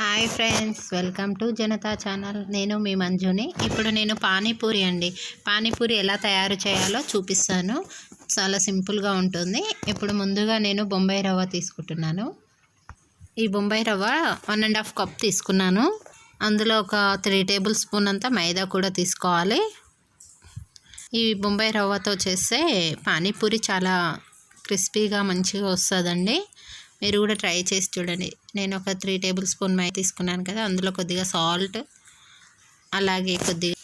Hi friends welcome to Janata channel. నేను మీ మంజుని. ఇప్పుడు నేను పానీపూరి అండి. పానీపూరి ఎలా తయారు చేయాలో చూపిస్తాను. చాలా సింపుల్గా ఉంటుంది. ఇప్పుడు ముందుగా నేను బొంబాయి రవ్వ తీసుకుంటున్నాను. ఈ బొంబాయి రవ్వ వన్ అండ్ హాఫ్ కప్ తీసుకున్నాను. అందులో ఒక త్రీ టేబుల్ స్పూన్ అంతా మైదా కూడా తీసుకోవాలి. ఈ బొంబాయి రవ్వతో చేస్తే పానీపూరి చాలా క్రిస్పీగా మంచిగా వస్తుందండి. మీరు కూడా ట్రై చేసి చూడండి. నేను ఒక త్రీ టేబుల్ స్పూన్ మై తీసుకున్నాను కదా అందులో కొద్దిగా సాల్ట్ అలాగే కొద్దిగా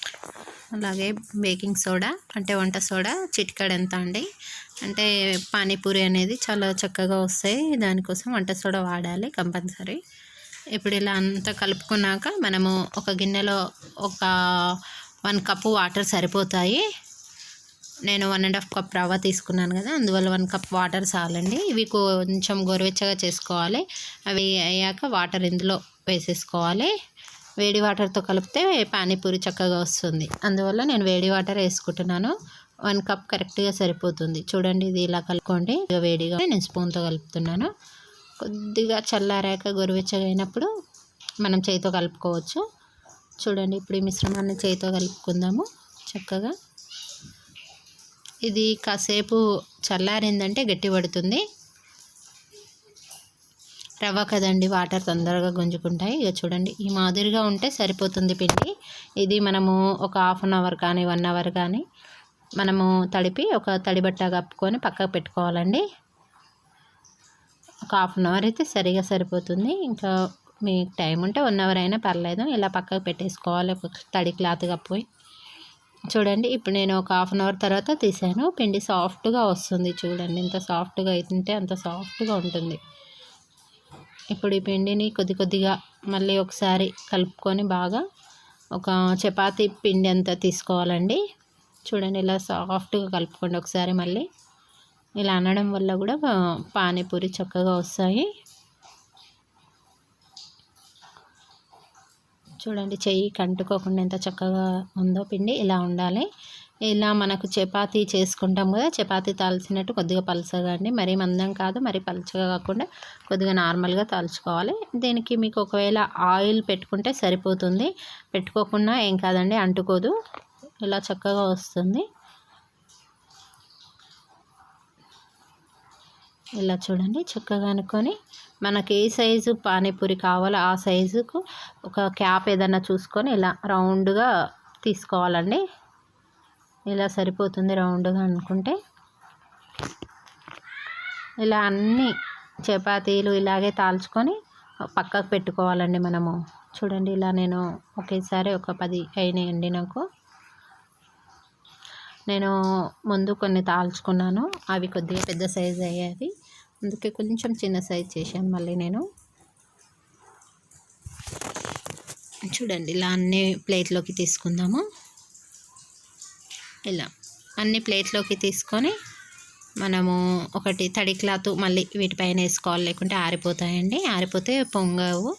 అలాగే బేకింగ్ సోడా అంటే వంట సోడా చిటికడంత అండి. అంటే పానీపూరి అనేది చాలా చక్కగా వస్తాయి. దానికోసం వంట సోడా వాడాలి కంపల్సరీ. ఇప్పుడు ఇలా అంతా కలుపుకున్నాక మనము ఒక గిన్నెలో ఒక వన్ కప్పు వాటర్ సరిపోతాయి. నేను వన్ అండ్ హాఫ్ కప్ రవ్వ తీసుకున్నాను కదా అందువల్ల వన్ కప్ వాటర్ చాలండి. ఇవి కొంచెం గోరువెచ్చగా చేసుకోవాలి. అవి అయ్యాక వాటర్ ఇందులో వేసేసుకోవాలి. వేడి వాటర్తో కలిపితే పానీపూరి చక్కగా వస్తుంది. అందువల్ల నేను వేడి వాటర్ వేసుకుంటున్నాను. వన్ కప్ కరెక్ట్గా సరిపోతుంది. చూడండి ఇది ఇలా కలుపుకోండి. వేడిగా నేను స్పూన్తో కలుపుతున్నాను. కొద్దిగా చల్లారాక గోరువెచ్చగా అయినప్పుడు మనం చేతితో కలుపుకోవచ్చు. చూడండి ఇప్పుడు ఈ మిశ్రమాన్ని చేతితో కలుపుకుందాము. చక్కగా ఇది కాసేపు చల్లారిందంటే గట్టి పడుతుంది. రవ్వ కదండి వాటర్ తొందరగా గుంజుకుంటాయి. ఇక చూడండి ఈ మాదిరిగా ఉంటే సరిపోతుంది పిండి. ఇది మనము ఒక హాఫ్ అన్ అవర్ కానీ వన్ అవర్ కానీ మనము తడిపి ఒక తడి బట్ట కప్పుకొని పక్కకు పెట్టుకోవాలండి. ఒక హాఫ్ అన్ అవర్ అయితే సరిగా సరిపోతుంది. ఇంకా మీకు టైం ఉంటే వన్ అవర్ అయినా పర్లేదు. ఇలా పక్కకు పెట్టేసుకోవాలి ఒక తడి క్లాత్ కప్పుకొని. చూడండి ఇప్పుడు నేను ఒక హాఫ్ అన్ అవర్ తర్వాత తీసాను. పిండి సాఫ్ట్గా వస్తుంది చూడండి. ఎంత సాఫ్ట్గా అవుతుంటే అంత సాఫ్ట్గా ఉంటుంది. ఇప్పుడు ఈ పిండిని కొద్ది కొద్దిగా మళ్ళీ ఒకసారి కలుపుకొని బాగా ఒక చపాతీ పిండి అంతా తీసుకోవాలండి. చూడండి ఇలా సాఫ్ట్గా కలుపుకోండి ఒకసారి మళ్ళీ. ఇలా అనడం వల్ల కూడా పానీపూరి చక్కగా వస్తాయి. చూడండి చెయ్యి కంటుకోకుండా ఎంత చక్కగా ఉందో పిండి ఇలా ఉండాలి. ఇలా మనకు చపాతీ చేసుకుంటాం కదా చపాతీ తాల్చినట్టు కొద్దిగా పలచగా అండి. మరీ మందం కాదు మరీ పలచగా కాకుండా కొద్దిగా నార్మల్గా తాల్చుకోవాలి. దీనికి మీకు ఒకవేళ ఆయిల్ పెట్టుకుంటే సరిపోతుంది. పెట్టుకోకుండా ఏం కాదండి అంటుకోదు. ఇలా చక్కగా వస్తుంది. ఇలా చూడండి చక్కగా అనుకొని మనకి ఏ సైజు పానీపూరి కావాలో ఆ సైజుకు ఒక క్యాప్ ఏదన్నా చూసుకొని ఇలా రౌండ్గా తీసుకోవాలండి. ఇలా సరిపోతుంది రౌండ్గా అనుకుంటే. ఇలా అన్ని చపాతీలు ఇలాగే తాల్చుకొని పక్కకు పెట్టుకోవాలండి మనము. చూడండి ఇలా నేను ఒకేసారి ఒక పది అయినాయండి నాకు. నేను ముందు కొన్ని తాల్చుకున్నాను. అవి కొద్దిగా పెద్ద సైజు అయ్యేది. అందుకే కొంచెం చిన్న సైజ్ చేశాను మళ్ళీ నేను. చూడండి ఇలా అన్ని ప్లేట్లోకి తీసుకుందాము. ఇలా అన్ని ప్లేట్లోకి తీసుకొని మనము ఒకటి తడి క్లాత్ మళ్ళీ వీటిపైన వేసుకోవాలి లేకుంటే ఆరిపోతాయండి. ఆరిపోతే పొంగవు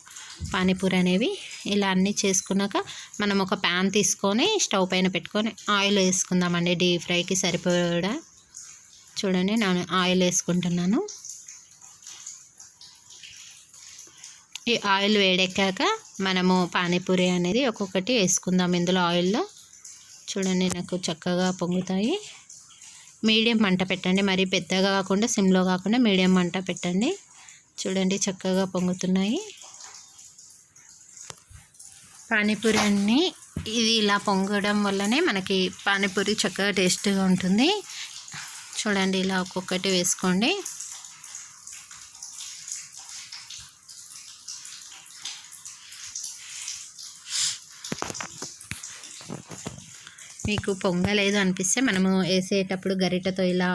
పానీపూరి అనేవి ఇలా అన్నీ చేసుకున్నాక మనం ఒక ప్యాన్ తీసుకొని స్టవ్ పైన పెట్టుకొని ఆయిల్ వేసుకుందామండి. డీప్ ఫ్రైకి సరిపోడా చూడండి నేను ఆయిల్ వేసుకుంటున్నాను. ఈ ఆయిల్ వేడెక్కాక మనము పానీపూరి అనేది ఒక్కొక్కటి వేసుకుందాం ఇందులో ఆయిల్లో. చూడండి నాకు చక్కగా పొంగుతాయి. మీడియం మంట పెట్టండి. మరి పెద్దగా కాకుండా సిమ్లో కాకుండా మీడియం మంట పెట్టండి. చూడండి చక్కగా పొంగుతున్నాయి. పానీపూరి అన్ని ఇది ఇలా పొంగడం వల్లనే మనకి పానీపూరి చక్కగా టేస్ట్గా ఉంటుంది. చూడండి ఇలా ఒక్కొక్కటి వేసుకోండి. మీకు పొంగలేదు అనిపిస్తే మనము వేసేటప్పుడు గరిటతో ఇలా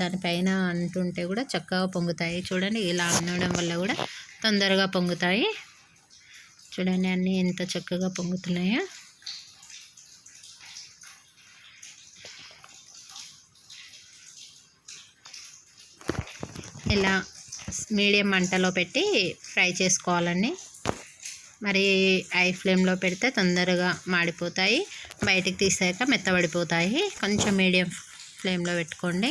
దానిపైన అంటుంటే కూడా చక్కగా పొంగుతాయి. చూడండి ఇలా అనడం వల్ల కూడా తొందరగా పొంగుతాయి. చూడండి అన్నీ ఎంత చక్కగా పొంగుతున్నాయో. ఇలా మీడియం మంటలో పెట్టి ఫ్రై చేసుకోవాలండి. మరి హై ఫ్లేమ్లో పెడితే తొందరగా మాడిపోతాయి. బయటికి తీసాక మెత్తబడిపోతాయి. కొంచెం మీడియం ఫ్లేమ్లో పెట్టుకోండి.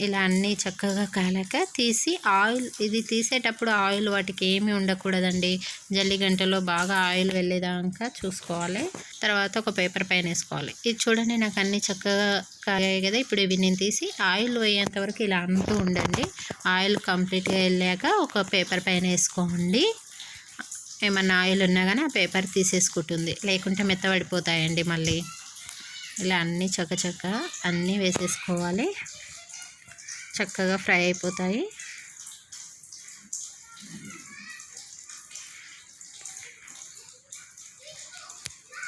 ఇలా అన్నీ చక్కగా కాలాక తీసి ఆయిల్ ఇది తీసేటప్పుడు ఆయిల్ వాటికి ఏమీ ఉండకూడదండి. జల్లి గంటలో బాగా ఆయిల్ వెళ్ళేదాకా చూసుకోవాలి. తర్వాత ఒక పేపర్ పైన వేసుకోవాలి. ఇది చూడండి నాకు అన్నీ చక్కగా కాగాయి కదా. ఇప్పుడు ఇవి నేను తీసి ఆయిల్ పోయేంత వరకు ఇలా అంటూ ఉండండి. ఆయిల్ కంప్లీట్గా వెళ్ళాక ఒక పేపర్ పైన వేసుకోండి. ఏమన్నా ఆయిల్ ఉన్నా కానీ ఆ పేపర్ తీసేసుకుంటుంది. లేకుంటే మెత్తబడిపోతాయండి మళ్ళీ. ఇలా అన్నీ చక్క అన్నీ వేసేసుకోవాలి. చక్కగా ఫ్రై అయిపోతాయి.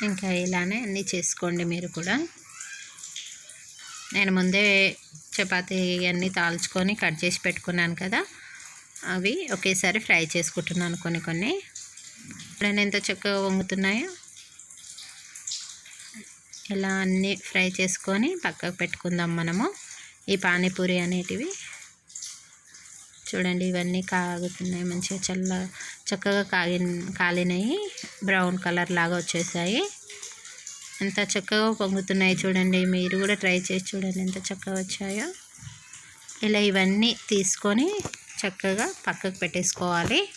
ఇంకా ఇలానే అన్నీ చేసుకోండి మీరు కూడా. నేను ముందే చపాతీ అన్నీ తాల్చుకొని కట్ చేసి పెట్టుకున్నాను కదా అవి ఒకేసారి ఫ్రై చేసుకుంటున్నాను కొన్ని కొన్ని. ఎప్పుడైనా ఎంత చక్కగా వంగుతున్నాయో? ఇలా అన్నీ ఫ్రై చేసుకొని పక్కకు పెట్టుకుందాం మనము. ఈ పానీపూరి అనేటివి. చూడండి ఇవన్నీ కాగుతున్నాయి. మంచిగా చల్ల చక్కగా కాగి కాలినాయి. బ్రౌన్ కలర్ లాగా వచ్చేసాయి. ఎంత చక్కగా పొంగుతున్నాయి చూడండి. మీరు కూడా ట్రై చేసి చూడండి ఎంత చక్కగా వచ్చాయో. ఇలా ఇవన్నీ తీసుకొని చక్కగా పక్కకు పెట్టేసుకోవాలి.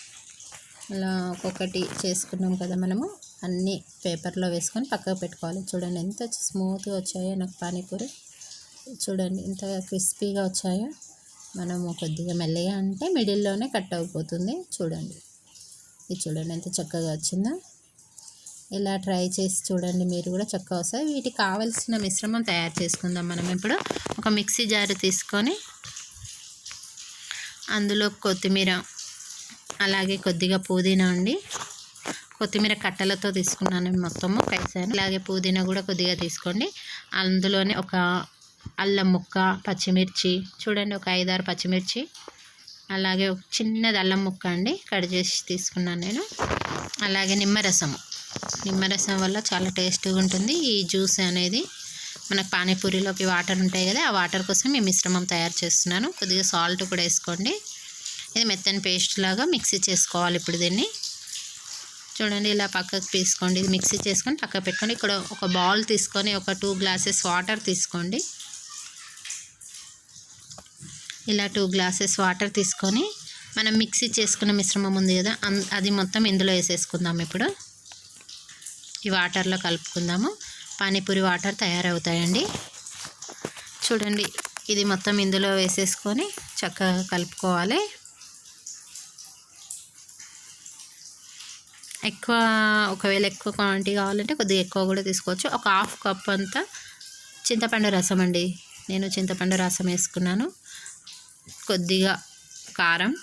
ఇలా ఒక్కొక్కటి చేసుకున్నాం కదా మనము. అన్నీ పేపర్లో వేసుకొని పక్కకు పెట్టుకోవాలి. చూడండి ఎంత స్మూత్గా వచ్చాయో నాకు పానీపూరి. చూడండి ఇంత క్రిస్పీగా వచ్చాయో. మనము కొద్దిగా మెల్లగా అంటే మిడిల్లోనే కట్ అయిపోతుంది. చూడండి ఇది చూడండి ఎంత చక్కగా వచ్చిందో. ఇలా ట్రై చేసి చూడండి మీరు కూడా చక్కగా వస్తాయి. వీటికి కావలసిన మిశ్రమం తయారు చేసుకుందాం మనం ఇప్పుడు. ఒక మిక్సీ జారు తీసుకొని అందులో కొత్తిమీర అలాగే కొద్దిగా పుదీనా అండి. కొత్తిమీర కట్టలతో తీసుకున్నాను మొత్తము కైసాను అలాగే పుదీనా కూడా కొద్దిగా తీసుకోండి. అందులోనే ఒక అల్లం ముక్క పచ్చిమిర్చి చూడండి ఒక ఐదారు పచ్చిమిర్చి. అలాగే ఒక చిన్నది అల్లం ముక్క అండి కట్ చేసి తీసుకున్నాను నేను. అలాగే నిమ్మరసము నిమ్మరసం వల్ల చాలా టేస్టీగా ఉంటుంది. ఈ జ్యూస్ అనేది మనకు పానీపూరిలోకి వాటర్ ఉంటాయి కదా ఆ వాటర్ కోసం ఈ మిశ్రమం తయారు చేస్తున్నాను. కొద్దిగా సాల్ట్ కూడా వేసుకోండి. ఇది మెత్తని పేస్ట్ లాగా మిక్సీ చేసుకోవాలి ఇప్పుడు దీన్ని. చూడండి ఇలా పక్కకు తీసుకోండి. ఇది మిక్సీ చేసుకొని పక్కకు పెట్టుకోండి. ఇక్కడ ఒక బౌల్ తీసుకొని ఒక టూ గ్లాసెస్ వాటర్ తీసుకోండి. ఇలా టూ గ్లాసెస్ వాటర్ తీసుకొని మనం మిక్సీ చేసుకున్న మిశ్రమం ఉంది కదా అది మొత్తం ఇందులో వేసేసుకుందాం ఇప్పుడు. ఈ వాటర్లో కలుపుకుందాము. పానీపూరి వాటర్ తయారవుతాయండి. చూడండి ఇది మొత్తం ఇందులో వేసేసుకొని చక్కగా కలుపుకోవాలి. ఎక్కువ ఒకవేళ ఎక్కువ క్వాంటిటీ కావాలంటే కొద్దిగా ఎక్కువ కూడా తీసుకోవచ్చు. ఒక హాఫ్ కప్ అంతా చింతపండు రసం అండి. నేను చింతపండు రసం వేసుకున్నాను. కొద్దిగా కారం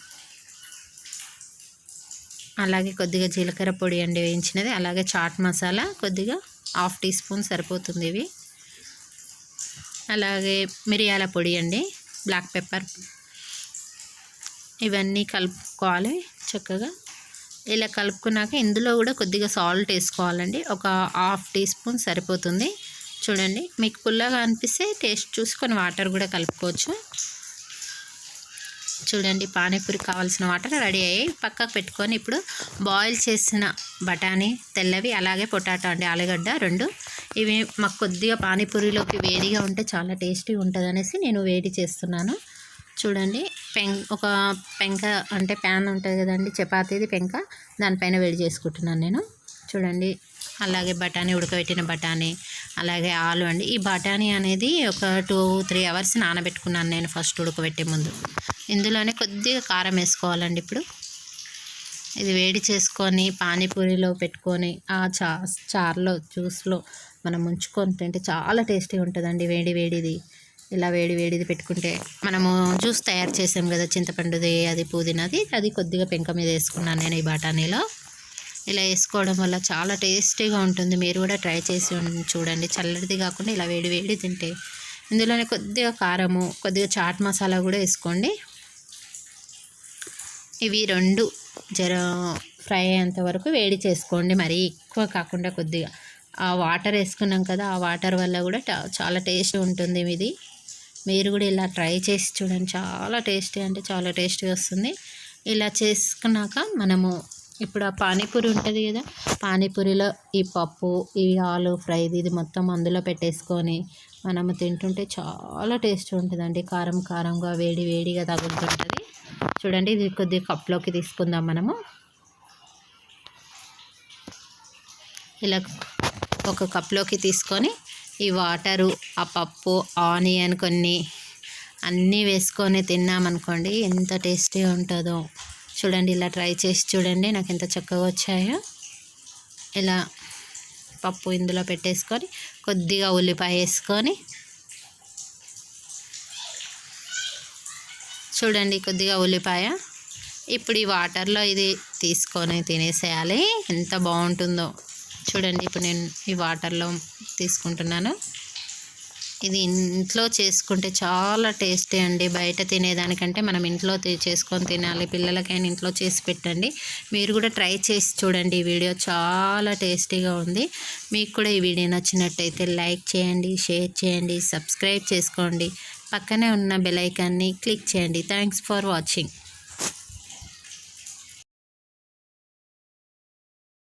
అలాగే కొద్దిగా జీలకర్ర పొడి అండి వేయించినది అలాగే చాట్ మసాలా కొద్దిగా హాఫ్ టీ స్పూన్ సరిపోతుంది ఇవి. అలాగే మిరియాల పొడి అండి బ్లాక్ పెప్పర్. ఇవన్నీ కలుపుకోవాలి చక్కగా. ఇలా కలుపుకున్నాక ఇందులో కూడా కొద్దిగా సాల్ట్ వేసుకోవాలండి ఒక హాఫ్ టీ స్పూన్ సరిపోతుంది. చూడండి మీకు పుల్లగా అనిపిస్తే టేస్ట్ చూసుకొని వాటర్ కూడా కలుపుకోవచ్చు. చూడండి పానీపూరి కావాల్సిన వాటర్ రెడీ అయ్యి పక్కకు పెట్టుకొని ఇప్పుడు బాయిల్ చేసిన బఠానీ తెల్లవి అలాగే పొటాటో అండి ఆలుగడ్డ రెండు. ఇవి మాకు కొద్దిగా పానీపూరిలోకి వేడిగా ఉంటే చాలా టేస్టీ ఉంటుంది అనేసి నేను వేడి చేస్తున్నాను. చూడండి పెం ఒక పెంక అంటే ప్యాన్ ఉంటుంది కదండి చపాతీది పెంక దానిపైన వేడి చేసుకుంటున్నాను నేను. చూడండి అలాగే బఠానీ ఉడకబెట్టిన బఠానీ అలాగే ఆలు అండి. ఈ బఠానీ అనేది ఒక టూ త్రీ అవర్స్ నానబెట్టుకున్నాను నేను ఫస్ట్ ఉడకబెట్టే ముందు. ఇందులోనే కొద్దిగా కారం వేసుకోవాలండి ఇప్పుడు. ఇది వేడి చేసుకొని పానీపూరిలో పెట్టుకొని ఆ చా చార్లో జ్యూస్లో మనం ముంచుకొని తింటే చాలా టేస్టీగా ఉంటుందండి వేడి వేడిది. ఇలా వేడి వేడిది పెట్టుకుంటే మనము జ్యూస్ తయారు చేసాం కదా చింతపండుది అది పుదీనాది అది కొద్దిగా పెంక మీద వేసుకున్నాను నేను ఈ బఠానీలో. ఇలా వేసుకోవడం వల్ల చాలా టేస్టీగా ఉంటుంది. మీరు కూడా ట్రై చేసి చూడండి. చల్లటిది కాకుండా ఇలా వేడి వేడి తింటే ఇందులోనే కొద్దిగా కారము కొద్దిగా చాట్ మసాలా కూడా వేసుకోండి. ఇవి రెండు జర ఫ్రై అయ్యేంత వరకు వేడి చేసుకోండి. మరీ ఎక్కువ కాకుండా కొద్దిగా. ఆ వాటర్ వేసుకున్నాం కదా ఆ వాటర్ వల్ల కూడా చాలా టేస్ట్ ఉంటుంది ఇది మీరు కూడా ఇలా ట్రై చేసి చూడండి. చాలా టేస్టీ అంటే చాలా టేస్టీ వస్తుంది. ఇలా చేసుకున్నాక మనము ఇప్పుడు ఆ పానీపూరి ఉంటుంది కదా పానీపూరిలో ఈ పప్పు ఈ ఆలు ఫ్రైది ఇది మొత్తం అందులో పెట్టేసుకొని మనము తింటుంటే చాలా టేస్ట్ ఉంటుందండి. కారం కారంగా వేడి వేడిగా తగులుతుంటుంది. చూడండి ఇది కొద్దిగా కప్లోకి తీసుకుందాం మనము. ఇలా ఒక కప్లోకి తీసుకొని ఈ వాటరు ఆ పప్పు ఆనియన్ కొన్ని అన్నీ వేసుకొని తిన్నామనుకోండి ఎంత టేస్టీ ఉంటుందో. చూడండి ఇలా ట్రై చేసి చూడండి నాకు ఎంత చక్కగా వచ్చాయో. ఇలా పప్పు ఇందులో పెట్టేసుకొని కొద్దిగా ఉల్లిపాయ వేసుకొని చూడండి కొద్దిగా ఉల్లిపాయ. ఇప్పుడు ఈ వాటర్లో ఇది తీసుకొని తినేసేయాలి. ఎంత బాగుంటుందో. చూడండి ఇప్పుడు నేను ఈ వాటర్లో తీసుకుంటున్నాను. ఇది ఇంట్లో చేసుకుంటే చాలా టేస్టీ అండి. బయట తినేదానికంటే మనం ఇంట్లో చేసుకొని తినాలి. పిల్లలకైనా ఇంట్లో చేసి పెట్టండి. మీరు కూడా ట్రై చేసి చూడండి. ఈ వీడియో చాలా టేస్టీగా ఉంది. మీకు కూడా ఈ వీడియో నచ్చినట్టయితే లైక్ చేయండి షేర్ చేయండి సబ్స్క్రైబ్ చేసుకోండి. పక్కనే ఉన్న బెల్ ఐకాన్ని క్లిక్ చేయండి. Thanks for watching